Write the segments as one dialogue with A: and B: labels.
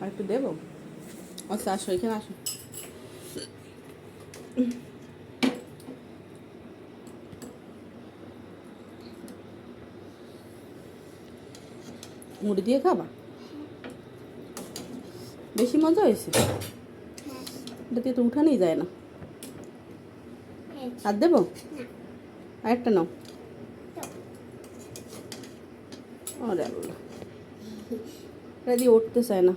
A: আর একটু দেবো? আচ্ছা আসো এখানে আসো। মুড়ি দিয়ে খাবা? বেশি মজা হয়েছে?
B: হ্যাঁ
A: এটা দিয়ে তো উঠানোই যায় না। আর দেবো? আরেকটা নাও। আরে আল্লাহ। উঠতে চায় না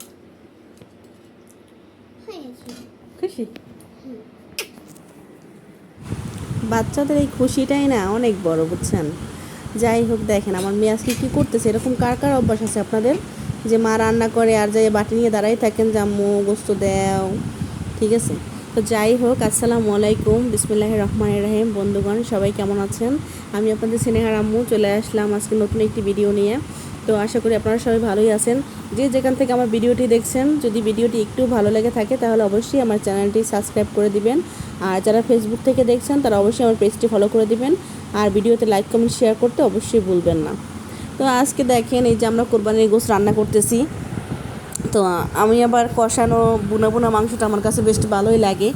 A: খুশি বাচ্চাদের এই খুশিটাই না, অনেক বড়, বুঝছেন? যাই হোক, দেখেন আমার মেয়ে আজকে কী করতেছে, এরকম কার কার অভ্যাস আছে আপনাদের? যে মা রান্না করে আর যাই বাটি নিয়ে দাঁড়াই থাকেন যে আম্মু, গোস্ত দেও, ঠিক আছে? তো যাই হোক, আসসালামু আলাইকুম বিসমুল্লাহ রহমান রাহিম। বন্ধুগণ, সবাই কেমন আছেন? আমি আপনাদের স্নেহার আম্মু, চলে আসলাম আজকে নতুন একটি ভিডিও নিয়ে। তো আশা করি আপনারা সবাই ভালোই আছেন। যে যেখান থেকে আমার ভিডিওটি দেখছেন, যদি ভিডিওটি একটু ভালো লেগে থাকে, তাহলে অবশ্যই আমার চ্যানেলটি সাবস্ক্রাইব করে দিবেন। আর যারা ফেসবুক থেকে দেখছেন, তারা অবশ্যই আমার পেজটি ফলো করে দিবেন। আর ভিডিওতে লাইক, কমেন্ট শেয়ার করতে অবশ্যই ভুলবেন না। তো আজকে দেখেন, এই যে আমরা কোরবানির গোস রান্না করতেছি। তো আমি আবার কষানো বুনা বুনা মাংসটা আমার কাছে বেশ ভালোই লাগে।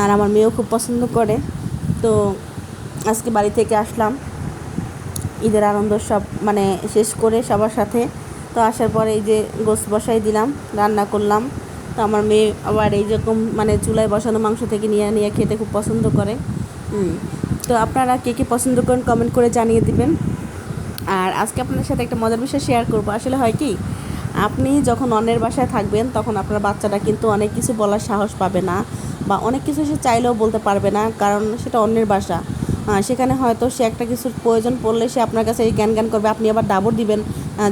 A: আর আমার মেয়েও খুব পছন্দ করে। তো আজকে বাড়ি থেকে আসলাম। ঈদের আনন্দ সব মানে শেষ করে সবার সাথে। তো আসার পরে এই যে গোস বসাই দিলাম, রান্না করলাম। তো আমার মেয়ে আবার এই রকম মানে চুলায় বসানো মাংস থেকে নিয়ে নিয়ে খেতে খুব পছন্দ করে। তো আপনারা কে কে পছন্দ করেন কমেন্ট করে জানিয়ে দিবেন। আর আজকে আপনাদের সাথে একটা মজার বিষয় শেয়ার করব। আসলে হয় কি, আপনি যখন অন্যের বাসায় থাকবেন, তখন আপনার বাচ্চাটা কিন্তু অনেক কিছু বলার সাহস পাবে না বা অনেক কিছু সে চাইলেও বলতে পারবে না, কারণ সেটা অন্যের বাসা। সেখানে হয়তো সে একটা কিছুর প্রয়োজন পড়লে সে আপনার কাছে এই জ্ঞান জ্ঞান করবে। আপনি আবার ডাবর দিবেন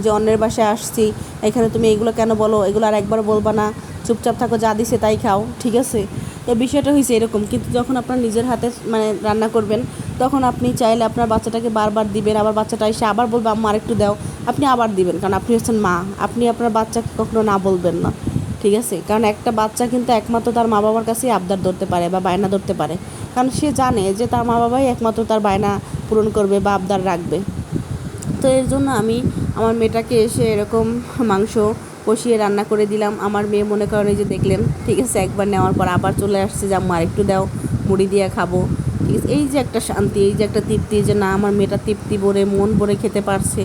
A: যে অন্যের বাসায় আসছি, এখানে তুমি এইগুলো কেন বলো? এগুলো আর একবার বলবা না। চুপচাপ থাকো, যা দিছে তাই খাও, ঠিক আছে? তো বিষয়টা হয়েছে এরকম। কিন্তু যখন আপনার নিজের হাতে মানে রান্না করবেন, তখন আপনি চাইলে আপনার বাচ্চাটাকে বারবার দিবেন, আবার বাচ্চাটা এসে আবার বলবে, আম্মা, আরেকটু দাও। আপনি আবার দিবেন, কারণ আপনি হচ্ছেন মা। আপনি আপনার বাচ্চাকে কখনো না বলবেন না। ঠিক আছে? কারণ একটা বাচ্চা কিন্তু একমাত্র তার মা বাবার কাছেই আবদার ধরতে পারে বা বায়না ধরতে পারে। কারণ সে জানে যে তার মা বাবাই একমাত্র তার বায়না পূরণ করবে বা আবদার রাখবে। তো এর জন্য আমি আমার মেয়েটাকে এসে এরকম মাংস কষিয়ে রান্না করে দিলাম। আমার মেয়ে মনে করেন যে দেখলেন, ঠিক আছে, একবার নেওয়ার পর আবার চলে আসছে যে, আম্মা একটু দাও, মুড়ি দিয়ে খাব। ঠিক আছে, এই যে একটা শান্তি, এই যে একটা তৃপ্তি যে, না, আমার মেয়েটা তৃপ্তি ভরে মন ভরে খেতে পারছে।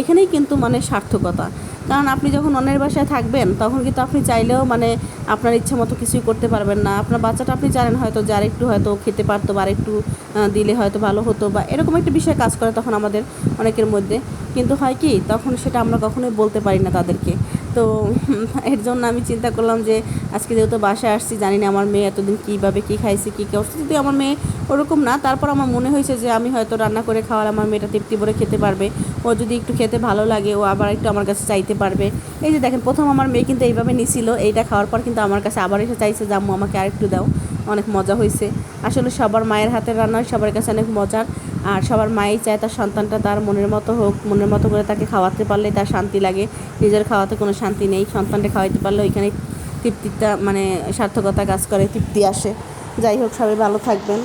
A: এখানেই কিন্তু মানে সার্থকতা। কারণ আপনি যখন অন্যের বাসায় থাকবেন, তখন কিন্তু আপনি চাইলেও মানে আপনার ইচ্ছা মতো কিছুই করতে পারবেন না। আপনার বাচ্চাটা আপনি জানেন হয়তো যে আরেকটু হয়তো খেতে পারতো বা আরেকটু দিলে হয়তো ভালো হতো বা এরকম একটা বিষয় কাজ করে তখন আমাদের অনেকের মধ্যে। কিন্তু হয় কি, তখন সেটা আমরা কখনোই বলতে পারি না তাদেরকে। তো এর জন্য আমি চিন্তা করলাম যে আজকে যেহেতু বাসায় আসছি, জানি না আমার মেয়ে এতদিন কীভাবে কী খাইছে, কী করছে। যদি আমার মেয়ে ওরকম না, তারপর আমার মনে হয়েছে যে আমি হয়তো রান্না করে খাওয়ার আমার মেয়েটা তৃপ্তি ভরে খেতে পারবে। ও যদি একটু খেতে ভালো লাগে, ও আবার একটু আমার কাছে চাইতে পারবে। এই যে দেখেন, প্রথম আমার মেয়ে কিন্তু এইভাবে নিছিল, এইটা খাওয়ার পর কিন্তু আমার কাছে আবার এসে চাইছে যে, আম্মু, আমাকে আরেকটু দাও। অনেক মজা হয়েছে আসলে সবার মায়ের হাতের রান্না সবার কাছে অনেক মজার। আর সবার মাই চায় তার সন্তানটা তার মনের মতো হোক, মনের মতো করে তাকে খাওয়াতে পারলে তার শান্তি লাগে। নিজের খাওয়াতে কোনো শান্তি নেই সন্তানটা খাওয়াইতে পারলে ওইখানে তৃপ্তিটা মানে সার্থকতা কাজ করে, তৃপ্তি আসে। যাই হোক, সবাই ভালো থাকবেন।